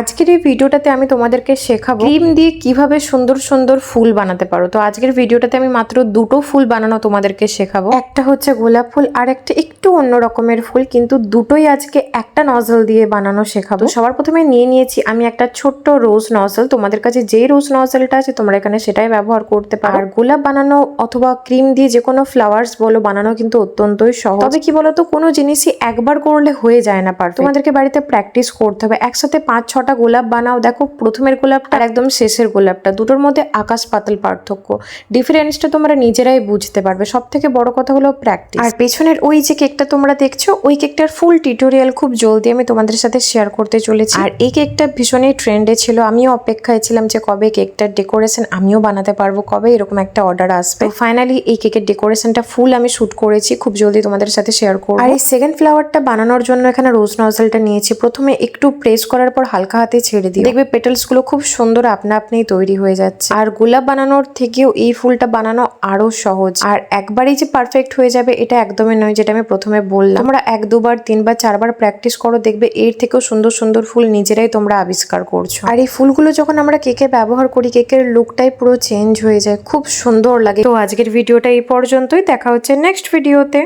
আজকের এই ভিডিওটাতে আমি তোমাদেরকে শেখাবো ক্রিম দিয়ে কীভাবে সুন্দর সুন্দর ফুল বানাতে পারো। তো আজকের ভিডিওটাতে আমি মাত্র দুটো ফুল বানানো তোমাদেরকে শেখাবো। একটা হচ্ছে গোলাপ ফুল আর একটা একটু অন্য রকমের ফুল কিন্তু দুটোই আজকে একটা নজল দিয়ে বানানো শেখাবো। সবার প্রথমে নিয়ে নিয়েছি আমি একটা ছোট্ট রোজ নজল। তোমাদের কাছে যে রোজ নজলটা আছে তোমরা এখানে সেটাই ব্যবহার করতে পারো। আর গোলাপ বানানো অথবা ক্রিম দিয়ে যে কোনো ফ্লাওয়ার্স বলো বানানো কিন্তু অত্যন্তই সহজ। তবে কি বলতো কোনো জিনিসই একবার করলে হয়ে যায় না পার তোমাদেরকে বাড়িতে প্র্যাকটিস করতে হবে। একসাথে পাঁচ ছটা গোলাপ বানাও। দেখো, প্রথমের গোলাপটা একদম শেষের গোলাপটা। দুটোর মধ্যে আকাশ পাতাল পার্থক্য। ডিফারেন্সটা তোমরা নিজেরাই বুঝতে পারবে। সব থেকে বড় কথা হলো প্র্যাকটিস আর পেছনের ওই যে কেকটা তোমরা দেখছ, ওই কেকটার ফুল টিউটোরিয়াল খুব জলদি আমি তোমাদের সাথে শেয়ার করতে চলেছি। আর এই কেকটা ভীষণই ট্রেন্ডে ছিল। আমিও অপেক্ষায় ছিলাম যে কবে কেকটার ডেকোরেশন আমিও বানাতে পারব, কবে এরকম একটা অর্ডার আসবে। ফাইনালি এই কেকের ডেকোরেশনটা ফুল আমি শুট করেছি। খুব জলদি তোমাদের সাথে শেয়ার করব। আর এই সেকেন্ড ফ্লাওয়ারটা বানানোর জন্য এখানে রোজ নজলটা নিয়েছি। প্রথমে একটু প্রেস করার পর হালকা হাতে ছেড়ে দিই দেখবে পেটালসগুলো খুব সুন্দর আপনা আপনিই তৈরি হয়ে যাচ্ছে। আর গোলাপ বানানোর থেকেও এই ফুলটা বানানো আরও সহজ। আর একবারই যে পারফেক্ট হয়ে যাবে এটা একদমই নয়, যেটা আমি প্রথমে বললাম। তোমরা এক, দুবার, তিনবার, চারবার প্র্যাকটিস করো, দেখবে এর থেকেও সুন্দর সুন্দর ফুল নিজেরাই তোমরা আবিষ্কার করছ। আর এই ফুলগুলো যখন আমরা কেকে ব্যবহার করি কেকের লুকটাই পুরো চেঞ্জ হয়ে যায়। খুব সুন্দর লাগে। তো আজকের ভিডিওটা এই পর্যন্তই। দেখা হচ্ছে নেক্সট ভিডিওতে